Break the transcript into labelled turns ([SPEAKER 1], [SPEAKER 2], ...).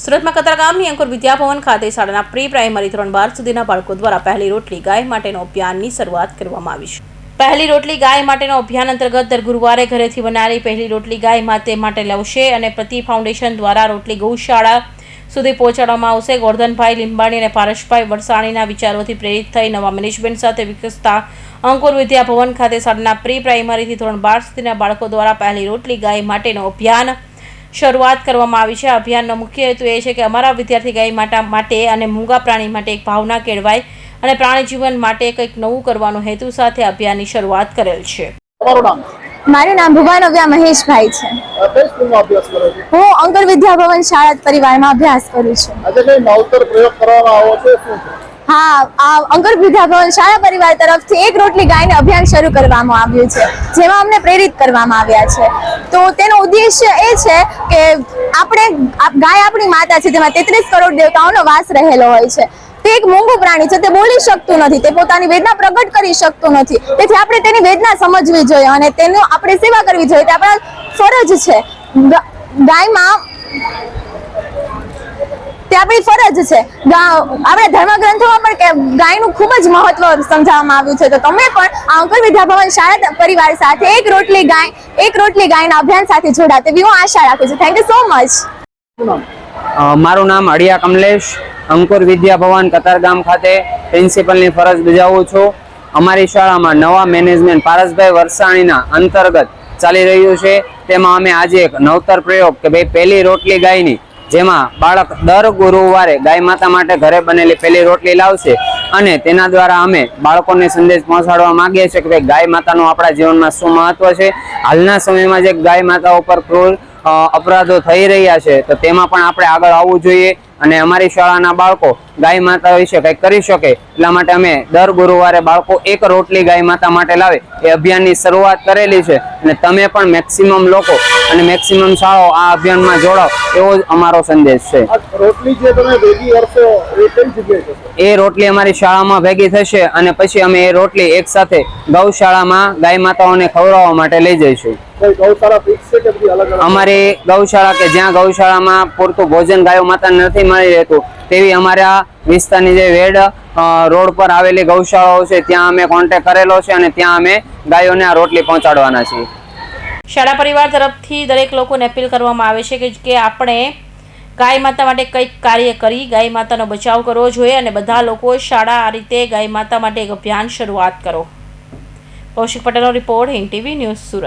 [SPEAKER 1] સુરતમાં કતારગામની અંકુર વિદ્યાભવન ખાતે શાળાના પ્રી પ્રાઇમરી ધોરણ બાર સુધીના બાળકો દ્વારા પહેલી રોટલી ગાય માટેનો અભિયાનની શરૂઆત કરવામાં આવી છે. પહેલી રોટલી ગાય માટેનો અભિયાન અંતર્ગત દર ગુરુવારે ઘરેથી બનાવેલી પહેલી રોટલી ગાય માતે માટે લેવશે અને પ્રતિ ફાઉન્ડેશન દ્વારા રોટલી ગૌશાળા સુધી પહોંચાડવામાં આવશે. ગોરધનભાઈ લીંબાણી અને પારસભાઈ વરસાણીના વિચારોથી પ્રેરિત થઈ નવા મેનેજમેન્ટ સાથે વિકસતા અંકુર વિદ્યાભવન ખાતે શાળાના પ્રી પ્રાઇમરીથી ધોરણ બાર સુધીના બાળકો દ્વારા પહેલી રોટલી ગાય માટેનો અભિયાન શરૂઆત કરવામાં આવી છે. અભિયાનનો મુખ્ય હેતુ એ છે કે અમારા વિદ્યાર્થી ગાય માતા માટે અને મૂંગા પ્રાણી માટે એક ભાવના કેળવાય અને પ્રાણી જીવન માટે કંઈક નવું કરવાનો હેતુ સાથે અભિયાનની શરૂઆત કરેલ છે.
[SPEAKER 2] મારું નામ ભુવન અવ્યા મહેશભાઈ છે. હું અંગર વિદ્યાભવન શાળા પરિવારમાં અભ્યાસ કરું છું.
[SPEAKER 3] આજે કઈ નવતર પ્રયોગ કરવામાં આવો છે? શું છે?
[SPEAKER 2] હા, આ અંકર વિદ્યાભવન શાળા પરિવાર તરફથી એક રોટલી ગાયને અભિયાન શરૂ કરવામાં આવ્યું છે, જેમાં અમને પ્રેરિત કરવામાં આવ્યા છે. તો તેનો ઉદ્દેશ્ય એ છે કે આપણે ગાય આપણી માતા છે, તેમાં તેત્રીસ કરોડ દેવતાઓનો વાસ રહેલો હોય છે. તે એક મૂંગું પ્રાણી છે, તે બોલી શકતું નથી, તે પોતાની વેદના પ્રગટ કરી શકતું નથી. તેથી આપણે તેની વેદના સમજવી જોઈએ અને તેનો આપણે સેવા કરવી જોઈએ. તે આપણા ફરજ છે. ગાયમાં તે આપણી ફરજ છે. આપણા ધર્મગ્રંથોમાં પણ ગાયનું ખૂબ જ મહત્વ સમજાવવામાં આવ્યું છે. તો તમે પણ આ અંકર વિદ્યાભવન શાળા પરિવાર સાથે એક રોટલી ગાય એક રોટલી ગાયના અભિયાન સાથે જોડા તેવી હું આશા રાખું છું. થેન્ક યુ સો મચ
[SPEAKER 4] મારું નામ અડિયા કમલેશ, અંકુર વિદ્યા ભવન કતારગામ ખાતે પ્રિન્સિપલની ફરજ બજાવું છું. અમારી શાળામાં નવા મેનેજમેન્ટ પારસભાઈ વરસાણીના અંતર્ગત ચાલી રહ્યું છે. તેમાં અમે આજે એક નવતર પ્રયોગ કે ભાઈ પહેલી રોટલી ગાયની જેમાં બાળક દર ગુરુવારે ગાય માતા માટે ઘરે બનેલી પહેલી રોટલી લાવશે અને તેના દ્વારા અમે બાળકોને સંદેશ પહોંચાડવા માંગીએ છીએ કે ભાઈ, ગાય માતાનું આપણા જીવનમાં શું મહત્વ છે? હાલના સમયમાં જે ગાય માતા ઉપર ક્રૂર અપરાધો થઈ રહ્યા છે, તો તેમાં પણ આપણે આગળ આવવું જોઈએ. અને અમારી શાળાના બાળકો ગાય માતા વિશે કંઈક કરી શકે એટલા માટે અમે દર ગુરુવારે બાળકો એક રોટલી ગાય માતા માટે લાવે એ અભિયાનની શરૂઆત કરેલી છે. અને તમે પણ મેક્સિમમ લોકો અને મેક્સિમમ શાળાઓ આ અભિયાનમાં જોડાવ એવો જ અમારો સંદેશ છે.
[SPEAKER 3] એ
[SPEAKER 4] રોટલી અમારી શાળામાં ભેગી થશે અને પછી અમે એ રોટલી એક સાથે ગૌશાળામાં ગાય માતાઓને ખવડાવવા માટે લઈ જઈશું. અમારી ગૌશાળા કે જ્યાં ગૌશાળામાં પૂરતું ભોજન ગાયો માતા નથી મળી રહેતું. તેવી અમારા વિસ્તારની જે વેડ રોડ પર આવેલી ગૌશાળાઓ છે, ત્યાં અમે કોન્ટેક કરેલો છે અને ત્યાં અમે ગાયોને આ રોટલી પહોંચાડવાના છીએ.
[SPEAKER 1] શાળા પરિવાર તરફથી દરેક લોકોને અપીલ કરવામાં આવે છે કે આપણે ગાય માતા માટે કંઈક કાર્ય કરી, ગાય માતાનો બચાવ કરવો જોઈએ અને બધા લોકો શાળા આ રીતે ગાય માતા માટે એક અભિયાન શરૂઆત કરો. કૌશિક પટેલનો report Hind TV news Surat.